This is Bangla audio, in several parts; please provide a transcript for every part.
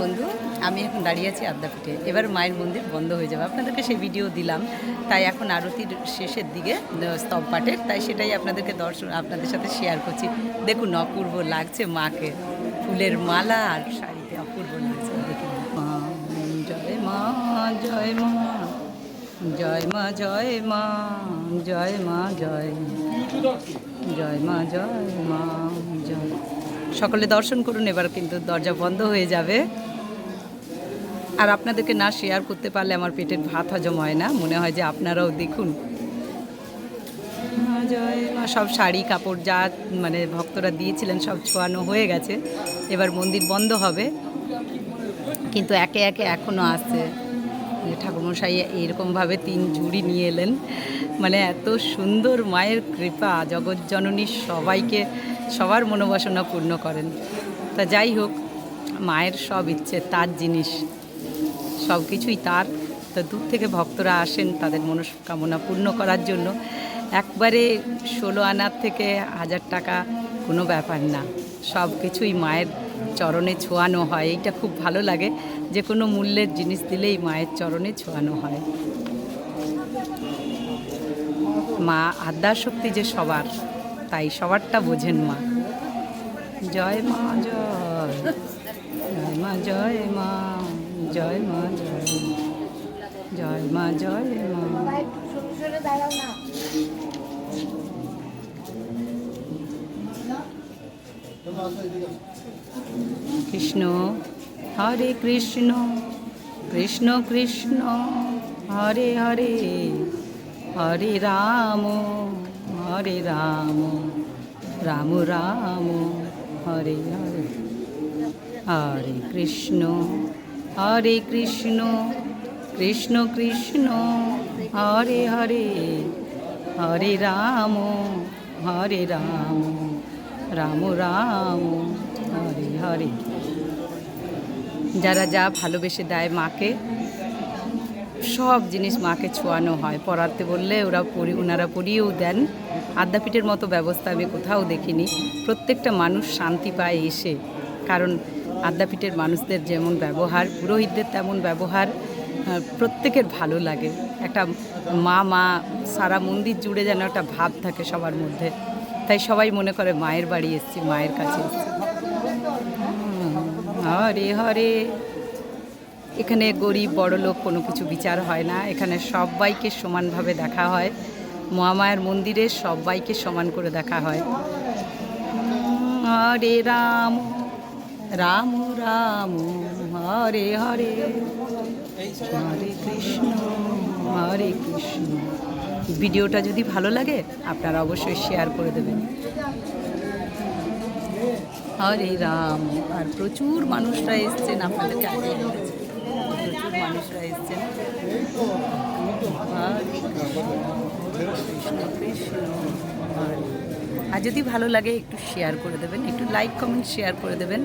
বন্ধু, আমি এখন দাঁড়িয়ে আছি আদ্যাপীঠে। এবার মায়ের মন্দির বন্ধ হয়ে যাবে। আপনাদেরকে সেই ভিডিও দিলাম। তাই এখন আরতির শেষের দিকে স্তব পাঠের। তাই সেটাই আপনাদেরকে দর্শন, আপনাদের সাথে শেয়ার করছি। দেখুন, অপূর্ব লাগছে মাকে। ফুলের মালা আর শাড়িতে অপূর্ব লাগছে। দেখুন জয় মা জয় মা জয় মা জয় মা জয় মা, জয় জয় মা জয় মা, জয় সকলে দর্শন করুন, এবার কিন্তু দরজা বন্ধ হয়ে যাবে। আর আপনাদেরকে না শেয়ার করতে পারলে আমার পেটের ভাত হজম হয় না। মনে হয় যে আপনারাও দেখুন। সব শাড়ি, কাপড় যা মানে ভক্তরা দিয়েছিলেন সব ছোয়ানো হয়ে গেছে। এবার মন্দির বন্ধ হবে। কিন্তু একে একে এখনও আসছে ঠাকুরমশাই এরকমভাবে তিন ঝুড়ি নিয়ে এলেন। মানে এত সুন্দর মায়ের কৃপা জগৎজননী সবাইকে সবার মনোবাসনা পূর্ণ করেন। তা যাই হোক, মায়ের সব ইচ্ছে, তার জিনিস। সব কিছুই তার। তো দূর থেকে ভক্তরা আসেন তাদের মনস্কামনা পূর্ণ করার জন্য। একবারে ষোলো আনার থেকে হাজার টাকা কোনো ব্যাপার না। সব কিছুই মায়ের চরণে ছোঁয়ানো হয়। এইটা খুব ভালো লাগে। যে কোনো মূল্যের জিনিস দিলেই মায়ের চরণে ছোঁয়ানো হয়। মা আদ্যার শক্তি যে সবার, তাই সবারটা বোঝেন মা। জয় মা, জয়। জয় মা জয় মা। জয় মা, জয় জয় মা জয় মা। কৃষ্ণ, হরে কৃষ্ণ কৃষ্ণ কৃষ্ণ, হরে হরে হরে রাম হরে রাম রাম রাম, হরে হরে হরে কৃষ্ণ। হরে কৃষ্ণ কৃষ্ণ কৃষ্ণ, হরে হরে হরে রাম হরে রাম রাম রাম, হরে হরে। যারা যা ভালোবেসে দেয় মাকে, সব জিনিস মাকে ছোঁয়ানো হয়। পড়াতে বললে ওরা পড়ি ওনারা পড়িয়েও দেন। আদ্যাপীঠের মতো ব্যবস্থা আমি কোথাও দেখিনি। প্রত্যেকটা মানুষ শান্তি পায় এসে। কারণ আদ্যাপীঠের মানুষদের যেমন ব্যবহার, পুরোহিতদের তেমন ব্যবহার প্রত্যেকের ভালো লাগে। একটা মা মা, সারা মন্দির জুড়ে যেন একটা ভাব থাকে সবার মধ্যে। তাই সবাই মনে করে মায়ের বাড়ি এসছি, মায়ের কাছে হরে হরে। এখানে গরিব, বড় লোক কোনো কিছু বিচার হয় না। এখানে সবাইকে সমানভাবে দেখা হয়। মহামায়ার মন্দিরে সবাইকে সমান করে দেখা হয়। হরে রাম। রাম রাম, হরে হরে। হরে কৃষ্ণ হরে কৃষ্ণ। ভিডিওটা যদি ভালো লাগে, আপনারা অবশ্যই শেয়ার করে দেবেন। হরে রাম। আর প্রচুর মানুষরা এসছেন আপনাদেরকে আগে বলেছি প্রচুর মানুষরা এসছেন। আর যদি ভালো লাগে, একটু শেয়ার করে দেবেন। একটু লাইক কমেন্ট শেয়ার করে দেবেন।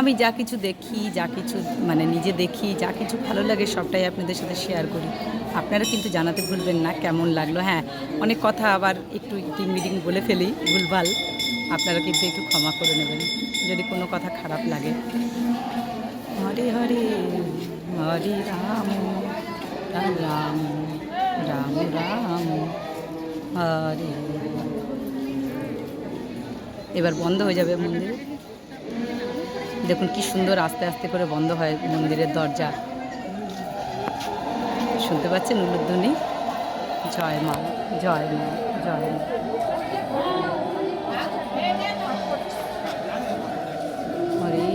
আমি যা কিছু দেখি, যা কিছু মানে নিজে দেখি, যা কিছু ভালো লাগে সবটাই আপনাদের সাথে শেয়ার করি। আপনারা কিন্তু জানাতে ভুলবেন না কেমন লাগল। হ্যাঁ অনেক কথা আবার একটু ইটিং মিটিং বলে ফেলি, ভুলভাল। আপনারা কিন্তু একটু ক্ষমা করে নেবেন, যদি কোনো কথা খারাপ লাগে। হরে হরে হরে রাম রাম রাম রাম হরে। এবার বন্ধ হয়ে যাবে মন্দির। দেখুন কি সুন্দর আস্তে আস্তে করে বন্ধ হয় মন্দিরের দরজা। শুনতে পাচ্ছেন উলুধ্বনি? জয় মা জয় মা জয় মা। হরি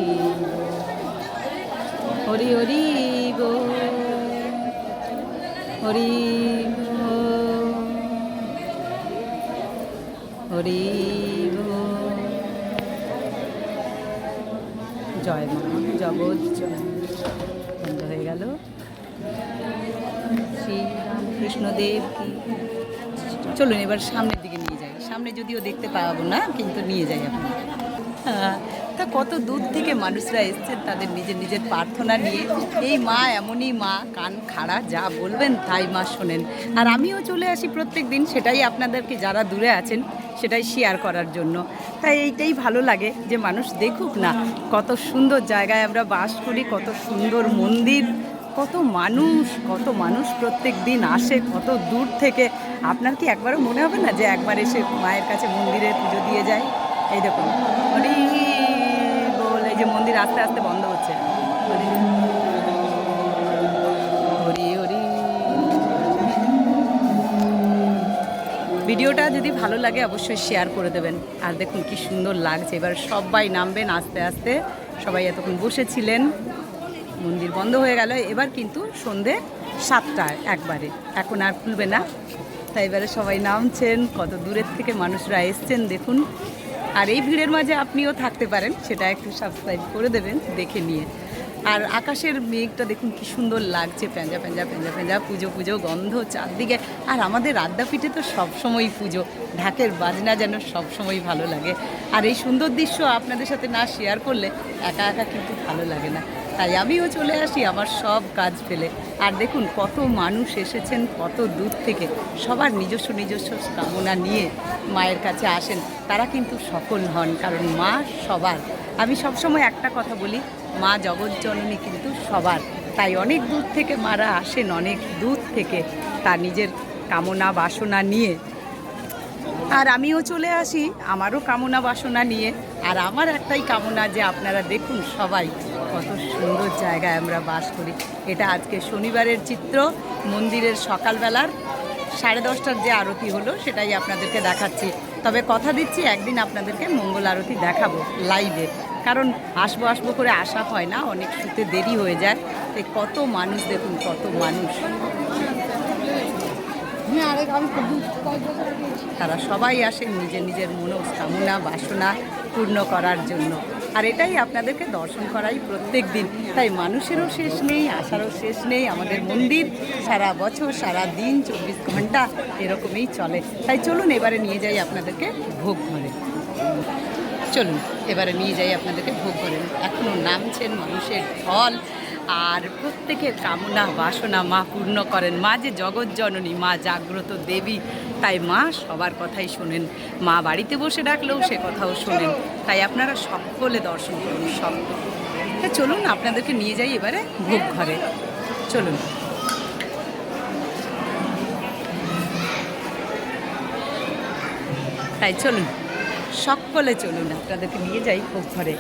হরি হরি গো হরি জয় জগৎ জয়। বন্ধ হয়ে গেল। কি? চলুন এবার সামনের দিকে নিয়ে যাই। সামনে যদিও দেখতে পাবো না কিন্তু নিয়ে যাই আপনার হ্যাঁ, তা কত দূর থেকে মানুষরা এসছেন তাদের নিজের নিজের প্রার্থনা নিয়ে। এই মা এমনই মা কান খাড়া যা বলবেন তাই মা শোনেন। আর আমিও চলে আসি প্রত্যেক দিন সেটাই আপনাদেরকে যারা দূরে আছেন। সেটাই শেয়ার করার জন্য। তাই এইটাই ভালো লাগে যে মানুষ দেখুক না, কত সুন্দর জায়গায় আমরা বাস করি, কত সুন্দর মন্দির, কত মানুষ কত মানুষ প্রত্যেক দিন আসে, কত দূর থেকে। আপনার কি একবারও মনে হবে না যে একবার এসে মায়ের কাছে মন্দিরে পুজো দিয়ে যায়? এই দেখুন বল, এই যে মন্দির আস্তে আস্তে বন্ধ হচ্ছে। ভিডিওটা যদি ভালো লাগে, অবশ্যই শেয়ার করে দেবেন। আর দেখুন কি সুন্দর লাগছে। এবার সবাই নামবেন আস্তে আস্তে। সবাই এতক্ষণ বসেছিলেন। মন্দির বন্ধ হয়ে গেল। এবার কিন্তু সন্ধে সাতটায় একবারে। এখন আর খুলবে না। তাই এবারে সবাই নামছেন। কত দূরের থেকে মানুষরা এসছেন, দেখুন। আর এই ভিড়ের মাঝে আপনিও থাকতে পারেন। সেটা একটু সাবস্ক্রাইব করে দেবেন, দেখে নিয়ে। আর আকাশের মেঘটা দেখুন কি সুন্দর লাগছে, প্যাঁজা প্যাঁজা প্যাঁজা প্যাঁজা, পুজো পুজো, গন্ধ চারদিকে। আর আমাদের আদ্যাপীঠে তো সবসময় পুজো, ঢাকের বাজনা যেন সবসময় ভালো লাগে। আর এই সুন্দর দৃশ্য আপনাদের সাথে না শেয়ার করলে একা একা কিন্তু ভালো লাগে না। তাই আমিও চলে আসি আমার সব কাজ ফেলে। আর দেখুন, কত মানুষ এসেছেন, কত দূর থেকে। সবার নিজস্ব নিজস্ব কামনা নিয়ে মায়ের কাছে আসেন। তারা কিন্তু সফল হন, কারণ মা সবার। আমি সবসময় একটা কথা বলি মা জগজ্জননী কিন্তু সবার। তাই অনেক দূর থেকে মারা আসেন, অনেক দূর থেকে তার নিজের কামনা বাসনা নিয়ে। আর আমিও চলে আসি আমারও কামনা বাসনা নিয়ে। আর আমার একটাই কামনা যে আপনারা দেখুন সবাই কত সুন্দর জায়গায় আমরা বাস করি। এটা আজকে শনিবারের চিত্র, মন্দিরের সকালবেলার সাড়ে দশটার যে আরতি হলো সেটাই আপনাদেরকে দেখাচ্ছি। তবে কথা দিচ্ছি, একদিন আপনাদেরকে মঙ্গল আরতি দেখাবো লাইভে কারণ আসব আসব করে আসা হয় না অনেক শুতে দেরি হয়ে যায়। তাই কত মানুষ দেখুন কত মানুষ। হ্যাঁ। তারা সবাই আসেন নিজের নিজের মনোকামনা বাসনা পূর্ণ করার জন্য। আর এটাই আপনাদেরকে দর্শন করাই প্রত্যেক দিন। তাই মানুষেরও শেষ নেই আসারও শেষ নেই। আমাদের মন্দির সারা বছর সারা দিন চব্বিশ ঘণ্টা এরকমই চলে। তাই চলুন এবারে নিয়ে যাই আপনাদেরকে ভোগ ঘরে চলুন এবারে নিয়ে যাই আপনাদেরকে ভোগ করেন এখনও নামছেন মানুষের ঢল, আর প্রত্যেকের কামনা বাসনা মা পূর্ণ করেন। মা যে জগৎ জননী, মা জাগ্রত দেবী, তাই মা সবার কথাই শোনেন। মা বাড়িতে বসে ডাকলেও সে কথাও শোনেন। তাই আপনারা সকলে দর্শন করুন, সব। তা চলুন, আপনাদেরকে নিয়ে যাই এবারে ভোগ ঘরে। চলুন। তাই চলুন। সকলে চলুন আপনাদেরকে নিয়ে যাই খুব ঘরে